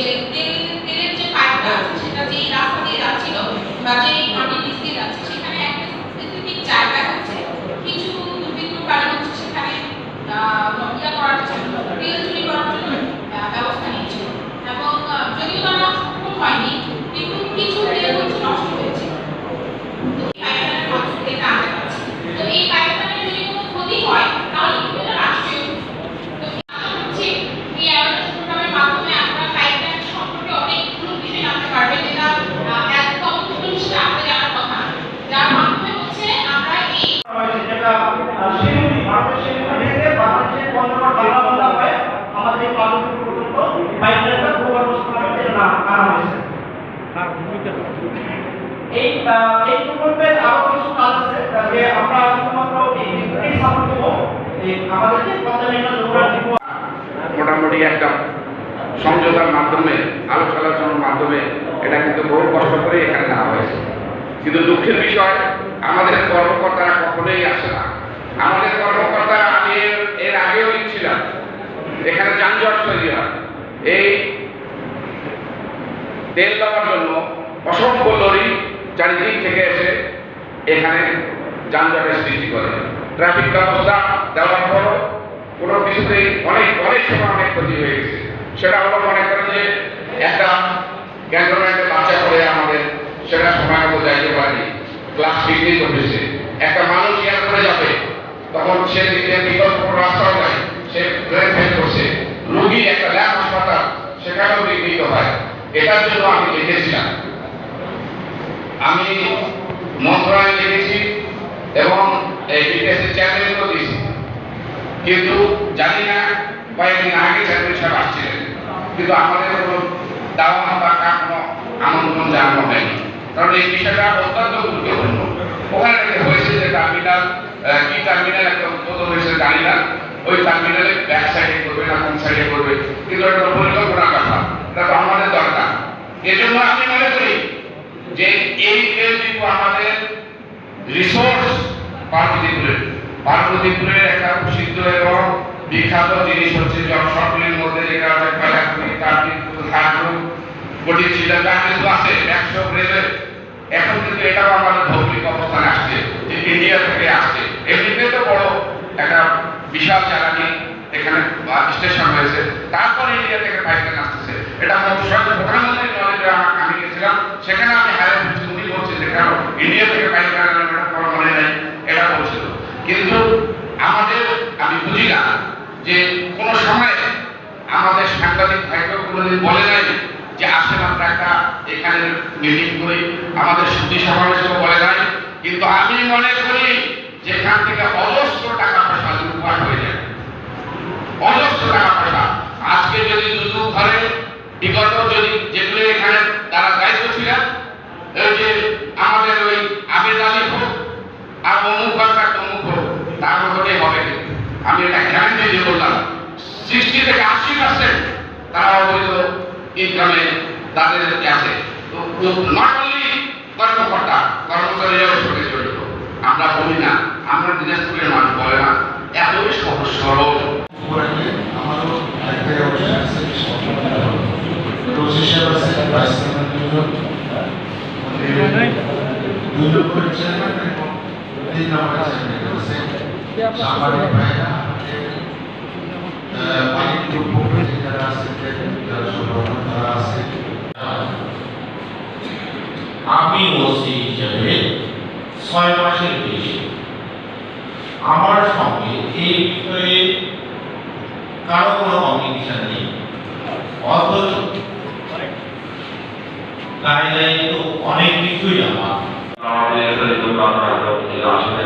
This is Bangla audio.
যে তেল তেলের যে পাইপটা আছে সেটা যেই রাস্তা দিয়ে যাচ্ছিল বা যেই আমাদের এই পর্যন্ত না আনা হয়েছে এই এই প্রকল্পের আরও কিছু কাজ আছে যে আমরা শুধুমাত্র এই সাপোর্ট আমাদের যে মোটামুটি একটা সমঝোতার মাধ্যমে, আলোচনার মাধ্যমে এটা কিন্তু বহু কষ্ট করে এখানে নেওয়া হয়েছে। কিন্তু দুঃখের বিষয়, আমাদের কর্মকর্তারা কখনোই আসে না। আমাদের কর্মকর্তা আমি এর- এর আগেও ছিলাম এখানে যানজট তৈরি হয়। এই তেল দেওয়ার জন্য অসংখ্য লরি চারিদিক থেকে এসে এখানে যানজটের সৃষ্টি করে। ট্রাফিক ব্যবস্থা দেওয়ার পরও কোনো কিছুতেই অনেক অনেক সময় অনেক ক্ষতি হয়ে গেছে। সেটা হলো মনে করেন যে একটা ক্যান্টনমেন্টে বাচ্চা করে আমাদের, সেটা সময় মতো যাইতে পারেনি। ক্লাস পিকনিক করতেছে একটা মানুষ তখন সে বিকল্প কোনো রাস্তাও নাই। সে ব্রেন ফেল করছে রুগী একটা ল্যাব হাসপাতাল সেখানেও বিঘ্নিত হয়। এটার জন্য আমি লিখেছিলাম। আমি মন্ত্রণালয়ে লিখেছি এবং এই বিকাশের চেয়ারম্যানকেও দিয়েছি। কিন্তু জানি না কয়েকদিন আগে চেয়ারম্যান সাহেব আসছিলেন। কিন্তু আমাদের কোনো দাওয়া বা কোনো আমন্ত্রণ জানানো হয়নি। কারণ এই বিষয়টা অত্যন্ত গুরুত্বপূর্ণ। ওখানে হয়েছে যে টার্মিনাল আহ, কি টার্মিনাল একটা উদ্বোধন হয়েছে জানি না। ওই টার্মিনালে ব্যাক সাইডে করবে না কোন সাইডে করবে। কিন্তু এটা তো পরিকল্পনার কথা এটা তো আমাদের দরকার। এজন্য আমি মনে করি যে এই তেল আমাদের রিসোর্স পার্বতীপুরের পার্বতীপুরের একটা প্রসিদ্ধ এবং বিখ্যাত জিনিস হচ্ছে জনসংখ্যার মধ্যে যেটা আছে কয়লাখনি তারপর থাকরু কোটি ছিল, যা কিছু আছে, একশো রেলের এখন কিন্তু এটাও আমাদের ভৌগোলিক অবস্থানে আসছে। যে ইন্ডিয়া থেকে আসছে। এমনিতে বড় একটা বিশাল জ্বালানি এখানে স্টেশন হয়েছে তারপর ইন্ডিয়া থেকে পাইপলাইন আসতেছে এটা প্রধানমন্ত্রী নলেজে আমি গেছিলাম। সেখানে আমি হায়ার উনি বলছি যে কেন ইন্ডিয়া থেকে পাইপলাইন মনে নেই। এটা বলছিল। কিন্তু আমাদের, আমি বুঝি না যে কোনো সময় আমাদের সাংবাদিক ভাইকে বলে নাই যে আসেন আমরা একটা এখানে মিটিং করি। আমাদের সুদী সমাবেশও বলে নাই। কিন্তু আমি মনে করি যে এখান থেকে অজস্র টাকা পয়সা লুটপাট হয়ে যায়। অজস্র টাকা পয়সা। আজকে যদি দুদু ঘরে বিগত যদি যেগুলো এখানে তারা দায়িত্ব ছিলেন, এই যে আমাদের ওই আবেদ আলী হোক আর অমুক হোক আর হোক তার মতোই হবে আমি এটা গ্যারান্টি দিয়ে বললাম সিক্সটি থেকে আশি পার্সেন্ট তারা অবৈধ ইনকামে তাদের আছে। নট অনলি কর্মকর্তা, কর্মচারীরাও সঙ্গে জড়িত। আমরা বলি না আমরা দিনাজপুরের মানুষ বলে না এতই সহজ সরল। আমারও ভাইরা যারা যারা তারা আছে। আমি ওসি হিসেবে ছয় মাসের বেশি আমার সঙ্গে এই বিষয়ে কারও কোনো কমিউনিকেশন নেই। অথচ গাইডলাইন তো অনেক কিছুই আমার। আমাদের আসলে